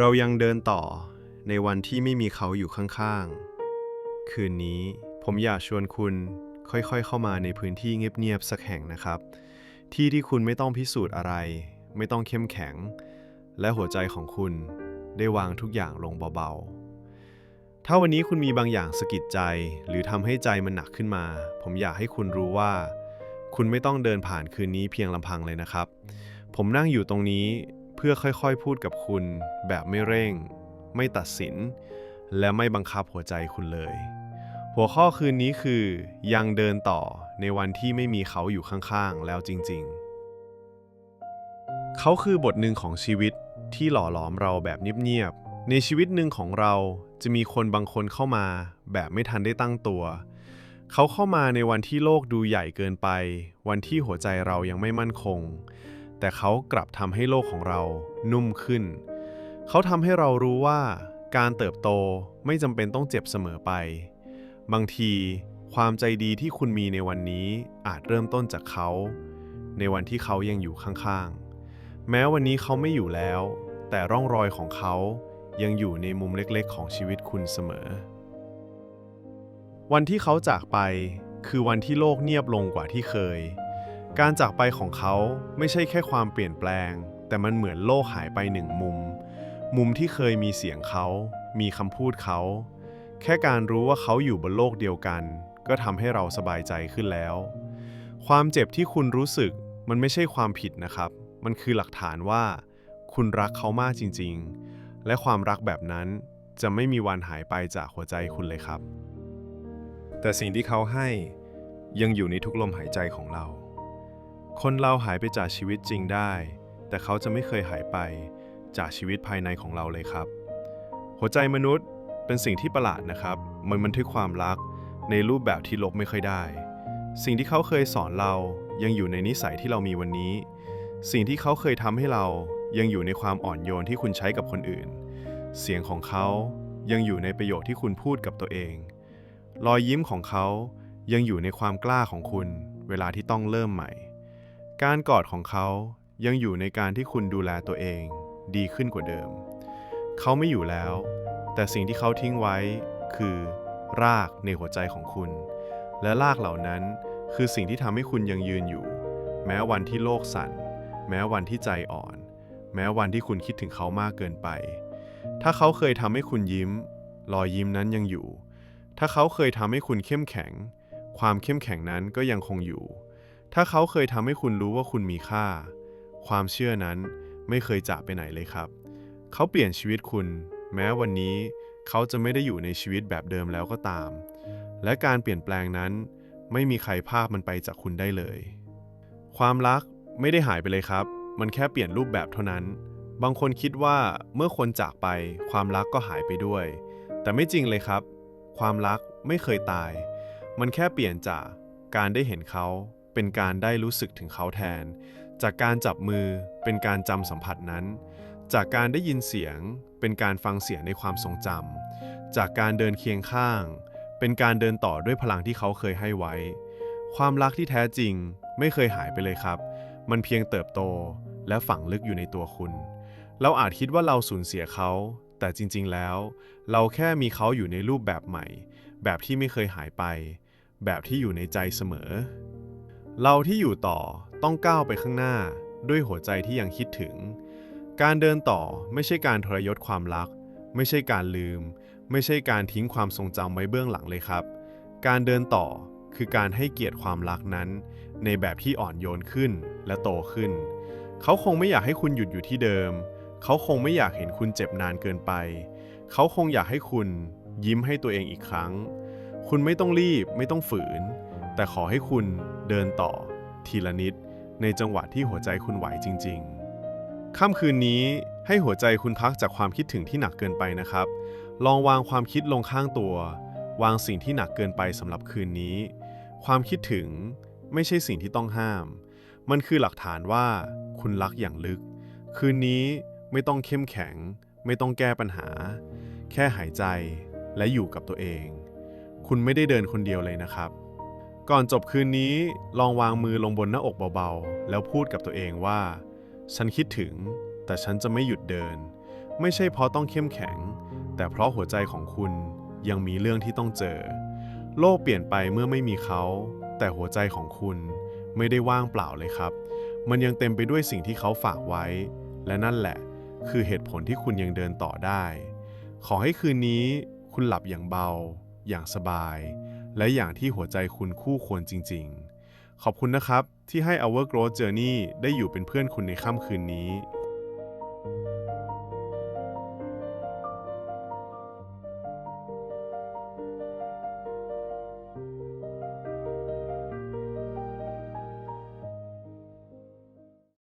เรายังเดินต่อในวันที่ไม่มีเขาอยู่ข้างๆ คืนนี้ผมอยากชวนคุณค่อยๆ เข้ามาในพื้นที่เงียบๆ สักแห่งนะครับ ที่ที่คุณไม่ต้องพิสูจน์อะไร ไม่ต้องเข้มแข็ง และหัวใจของคุณได้วางทุกอย่างลงเบาๆ ถ้าวันนี้คุณมีบางอย่างสะกิดใจ หรือทำให้ใจมันหนักขึ้นมา ผมอยากให้คุณรู้ว่า คุณไม่ต้องเดินผ่านคืนนี้เพียงลำพังเลยนะครับ ผมนั่งอยู่ตรงนี้ เพื่อค่อยๆพูดกับคุณ แบบไม่เร่ง ไม่ตัดสิน และไม่บังคับหัวใจคุณเลย หัวข้อคืนนี้คือ ยังเดินต่อในวันที่ไม่มีเขาอยู่ข้างๆ แล้วจริงๆ เขาคือบทหนึ่งของชีวิตที่หล่อหลอมเราแบบเงียบๆ ในชีวิตหนึ่งของเราจะมีคนบางคนเข้ามา แบบไม่ทันได้ตั้งตัว เขาเข้ามาในวันที่โลกดูใหญ่เกินไป วันที่หัวใจเรายังไม่มั่นคง แต่เขากลับทำให้โลกของเรานุ่มขึ้น เขาทำให้เรารู้ว่า การเติบโตไม่จำเป็นต้องเจ็บเสมอไป บางทีความใจดีที่คุณมีในวันนี้อาจเริ่มต้นจากเขา ในวันที่เขายังอยู่ข้างๆ แม้วันนี้เขาไม่อยู่แล้ว แต่ร่องรอยของเขายังอยู่ในมุมเล็กๆ ของชีวิตคุณเสมอ วันที่เขาจากไปคือวันที่โลกเงียบลงกว่าที่เคย การจากไปของเขาไม่ใช่แค่ความเปลี่ยนแปลง แต่มันเหมือนโลกหายไปหนึ่งมุม มุมที่เคยมีเสียงเขา มีคำพูดเขา แค่การรู้ว่าเขาอยู่บนโลกเดียวกัน ก็ทำให้เราสบายใจขึ้นแล้ว ความเจ็บที่คุณรู้สึกมันไม่ใช่ความผิดนะครับ มันคือหลักฐานว่า คุณรักเขามากจริง ๆ และความรักแบบนั้นจะไม่มีวันหายไปจากหัวใจคุณเลยครับ แต่สิ่งที่เขาให้ยังอยู่ในทุกลมหายใจของเรา คนเราหายไปจากชีวิตจริงได้ แต่เขาจะไม่เคยหายไปจากชีวิตภายในของเราเลยครับ หัวใจมนุษย์เป็นสิ่งที่ประหลาดนะครับ มันบันทึกความรักในรูปแบบที่ลบไม่ค่อยได้ สิ่งที่เขาเคยสอนเรายังอยู่ในนิสัยที่เรามีวันนี้ สิ่งที่เขาเคยทำให้เรายังอยู่ในความอ่อนโยนที่คุณใช้กับคนอื่น เสียงของเขายังอยู่ในประโยคที่คุณพูดกับตัวเอง รอยยิ้มของเขายังอยู่ในความกล้าของคุณ เวลาที่ต้องเริ่มใหม่ การกอดของเขายังอยู่ในการที่คุณดูแลตัวเองดีขึ้นกว่าเดิม เขาไม่อยู่แล้ว แต่สิ่งที่เขาทิ้งไว้คือ รากในหัวใจของคุณ และรากเหล่านั้นคือสิ่งที่ทำให้คุณยังยืนอยู่ แม้วันที่โลกสั่น แม้วันที่ใจอ่อน แม้วันที่คุณคิดถึงเขามากเกินไป ถ้าเขาเคยทำให้คุณยิ้ม รอยยิ้มนั้นยังอยู่ ถ้าเขาเคยทำให้คุณเข้มแข็ง ความเข้มแข็งนั้นก็ยังคงอยู่ ถ้าเขาเคยทำให้คุณรู้ว่าคุณมีค่า ความเชื่อนั้นไม่เคยจากไปไหนเลยครับ เขาเปลี่ยนชีวิตคุณ แม้วันนี้เขาจะไม่ได้อยู่ในชีวิตแบบเดิมแล้วก็ตาม และการเปลี่ยนแปลงนั้น ไม่มีใครภาพมันไปจากคุณได้เลย ความรักไม่ได้หายไปเลยครับ มันแค่เปลี่ยนรูปแบบเท่านั้น บางคนคิดว่าเมื่อคนจากไป ความรักก็หายไปด้วย แต่ไม่จริงเลยครับ ความรักไม่เคยตาย มันแค่เปลี่ยนจากการได้เห็นเขา เป็นการได้รู้สึกถึงเขาแทน จากการจับมือเป็นการจำสัมผัสนั้น จากการได้ยินเสียง เป็นการฟังเสียงในความทรงจำจากการเดินเคียงข้าง เป็นการเดินต่อด้วยพลังที่เขาเคยให้ไว้ ความรักที่แท้จริงไม่เคยหายไปเลยครับ มันเพียงเติบโตและฝังลึกอยู่ในตัวคุณ เราอาจคิดว่าเราสูญเสียเขา แต่จริง ๆ แล้ว เราแค่มีเขาอยู่ในรูปแบบใหม่ แบบที่ไม่เคยหายไป แบบที่อยู่ในใจเสมอ เราที่อยู่ต่อต้องก้าวไปข้างหน้า ด้วยหัวใจที่ยังคิดถึง การเดินต่อไม่ใช่การทรยศความรัก ไม่ใช่การลืม ไม่ใช่การทิ้งความทรงจำไว้เบื้องหลังเลยครับ การเดินต่อคือการให้เกียรติความรักนั้น ในแบบที่อ่อนโยนขึ้นและโตขึ้น เขาคงไม่อยากให้คุณหยุดอยู่ที่เดิม เขาคงไม่อยากเห็นคุณเจ็บนานเกินไป เขาคงอยากให้คุณยิ้มให้ตัวเองอีกครั้ง คุณไม่ต้องรีบไม่ต้องฝืน แต่ขอให้คุณ เดินต่อ ทีละนิด ในจังหวะที่หัวใจคุณไหวจริง ๆ ค่ำคืนนี้ให้หัวใจคุณพักจากความคิดถึงที่หนักเกินไปนะครับ ลองวางความคิดลงข้างตัว วางสิ่งที่หนักเกินไปสำหรับคืนนี้ ความคิดถึงไม่ใช่สิ่งที่ต้องห้าม มันคือหลักฐานว่าคุณรักอย่างลึก คืนนี้ไม่ต้องเข้มแข็ง ไม่ต้องแก้ปัญหา แค่หายใจและอยู่กับตัวเอง คุณไม่ได้เดินคนเดียวเลยนะครับ ก่อนจบคืนนี้ลองวางมือลงบนหน้าอกเบาๆ แล้วพูดกับตัวเองว่า ฉันคิดถึง แต่ฉันจะไม่หยุดเดิน ไม่ใช่เพราะต้องเข้มแข็ง แต่เพราะหัวใจของคุณยังมีเรื่องที่ต้องเจอ โลกเปลี่ยนไปเมื่อไม่มีเขา แต่หัวใจของคุณไม่ได้ว่างเปล่าเลยครับ มันยังเต็มไปด้วยสิ่งที่เขาฝากไว้ และนั่นแหละ คือเหตุผลที่คุณยังเดินต่อได้ ขอให้คืนนี้คุณหลับอย่างเบา อย่างสบาย และอย่างที่หัวใจคุณคู่ควรจริง ๆ ขอบคุณนะครับที่ให้ Our Growth Journey ได้อยู่เป็นเพื่อนคุณในค่ำคืนนี้